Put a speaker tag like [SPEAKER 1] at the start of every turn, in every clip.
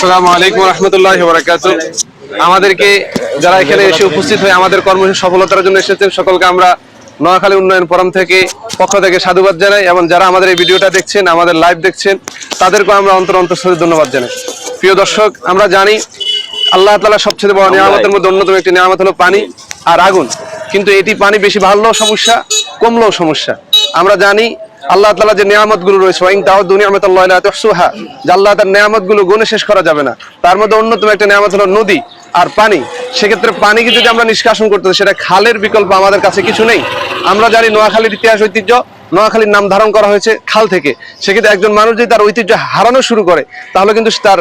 [SPEAKER 1] আসসালামু আলাইকুম রহমতুল্লাহ বরাকাত আমাদেরকে যারা এখানে এসে উপস্থিত হয়ে আমাদের কর্ম সফলতার জন্য এসেছেন, সকলকে আমরা নোয়াখালী উন্নয়ন ফোরাম থেকে পক্ষ থেকে সাধুবাদ জানাই এবং যারা আমাদের এই ভিডিওটা দেখছেন, আমাদের লাইভ দেখছেন, তাদেরকেও আমরা অন্তর অন্তর ধন্যবাদ জানাই। প্রিয় দর্শক, আমরা জানি আল্লাহ তালা সবচেয়ে বড় নিয়ামতের মধ্যে অন্যতম একটি নিয়ামত হলো পানি আর আগুন। কিন্তু এটি পানি বেশি বাড়লেও সমস্যা, কমলেও সমস্যা। আমরা জানি আল্লাহ তালা যে নিয়ামতগুলো রয়েছে আল্লাহ তার নিয়ামতগুলো গুণে শেষ করা যাবে না। তার মধ্যে অন্যতম একটা নিয়ামত হলো নদী আর পানি। সেক্ষেত্রে পানিকে যদি আমরা নিষ্কাশন করতে সেটা খালের বিকল্প আমাদের কাছে কিছু নেই। আমরা জানি নোয়াখালীর ইতিহাস ঐতিহ্য, নোয়াখালীর নাম ধারণ করা হয়েছে খাল থেকে। সেক্ষেত্রে একজন মানুষ যদি তার ঐতিহ্য হারানো শুরু করে, তাহলে কিন্তু তার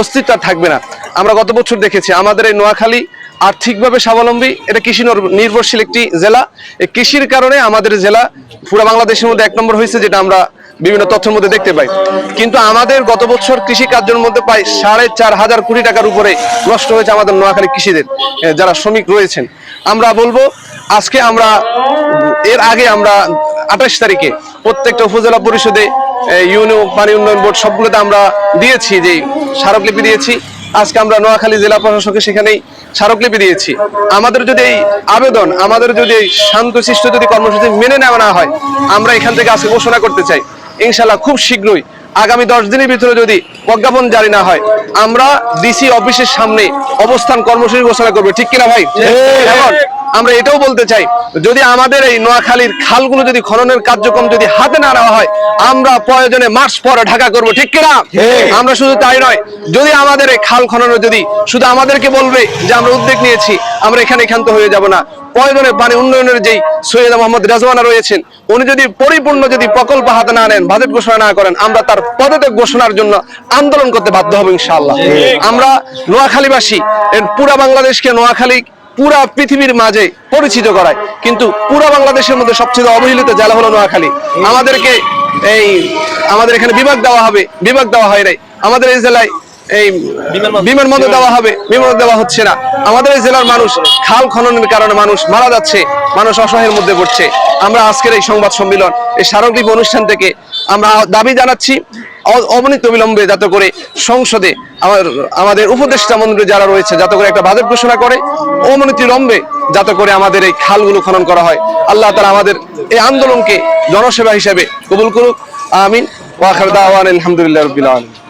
[SPEAKER 1] অস্তিত্ব থাকবে না। আমরা গত বছর দেখেছি, আমাদের এই নোয়াখালী আর্থিকভাবে স্বাবলম্বী, এটা কৃষি নির্ভরশীল একটি জেলা। এই কৃষির কারণে আমাদের জেলা পুরো বাংলাদেশের মধ্যে এক নম্বর হয়েছে, যেটা আমরা বিভিন্ন তথ্যের মধ্যে দেখতে পাই। কিন্তু আমাদের গত বছর কৃষি কার্যের মধ্যে প্রায় সাড়ে চার হাজার কোটি টাকার উপরে নষ্ট হয়েছে আমাদের নোয়াখালী কৃষিদের যারা শ্রমিক রয়েছেন। আমরা বলব, আজকে আমরা, এর আগে আমরা আঠাশ তারিখে প্রত্যেকটা উপজেলা পরিষদে ইউনিয়ন, পানি উন্নয়ন বোর্ড সবগুলোতে আমরা দিয়েছি যে স্মারকলিপি দিয়েছি। আজকে আমরা নোয়াখালী জেলা প্রশাসকে সেখানেই স্মারকলিপি দিয়েছি। আমাদের যদি এই আবেদন আমাদের যদি এই শান্তশিষ্ট যদি কর্মসূচি মেনে নেওয়া না হয় আমরা এখান থেকে আজকে ঘোষণা করতে চাই। ইনশাল্লাহ খুব শীঘ্রই আগামী দশ দিনের ভিতরে যদি প্রজ্ঞাপন জারি না হয় আমরা ডিসি অফিসের সামনে অবস্থান কর্মসূচি ঘোষণা করব। ঠিক কিনা ভাই? আমরা এটাও বলতে চাই যদি আমাদের এই নোয়াখালীর খালগুলো যদি খননের কার্যক্রম যদি হাতে না নেওয়া হয় আমরা প্রয়োজনে মার্চ পরে ঢাকা করব ঠিক কিনা? আমরা শুধু তাই নয় যদি আমাদের এই খাল খননে যদি শুধু আমাদেরকে বলবে যে আমরা উদ্যোগ নিয়েছি আমরা এখানে ক্ষান্ত হয়ে যাব না। প্রয়োজনে পানি উন্নয়নের যেই সৈয়দ মোহাম্মদ রাজওয়ানা রয়েছেন উনি যদি পরিপূর্ণ যদি প্রকল্প হাতে না নেন বাজেট ঘোষণা না করেন আমরা তার পদত্যাগ ঘোষণার জন্য আন্দোলন করতে বাধ্য হব ইনশাআল্লাহ। আমরা নোয়াখালীবাসী পুরা বাংলাদেশকে নোয়াখালী পুরা পৃথিবীর মাঝে পরিচিত করায়। কিন্তু পুরা বাংলাদেশের মধ্যে সবচেয়ে অবহেলিত জেলা হলো নোয়াখালী। আমাদেরকে এই, আমাদের এখানে বিভাগ দেওয়া হবে, বিভাগ দেওয়া হয় নাই। আমাদের এই জেলায় এই বিমানবন্দর দেওয়া হবে, বিমানবন্দর দেওয়া হচ্ছে না। আমাদের এই জেলার মানুষ খাল খননের কারণে মানুষ মারা যাচ্ছে। মানুষ অসহায়ের মধ্যে পড়ছে। আমরা আজকের এই সংবাদ সম্মেলন, এই স্মারকলিপি অনুষ্ঠান থেকে আমরা দাবি জানাচ্ছি অবনীত বিলম্বে যাতে করে সংসদে আমার, আমাদের উপদেষ্টা মন্ত্রী যারা রয়েছে, যাতে করে একটা বাজেট ঘোষণা করে, অবনীতি লম্বে যাতে করে আমাদের এই খালগুলো খনন করা হয়। আল্লাহ তারা আমাদের এই আন্দোলনকে জনসেবা হিসেবে কবুল করুক। আমিন। ওয়াখার দাওয়ান আলহামদুলিল্লাহ রবিল আলম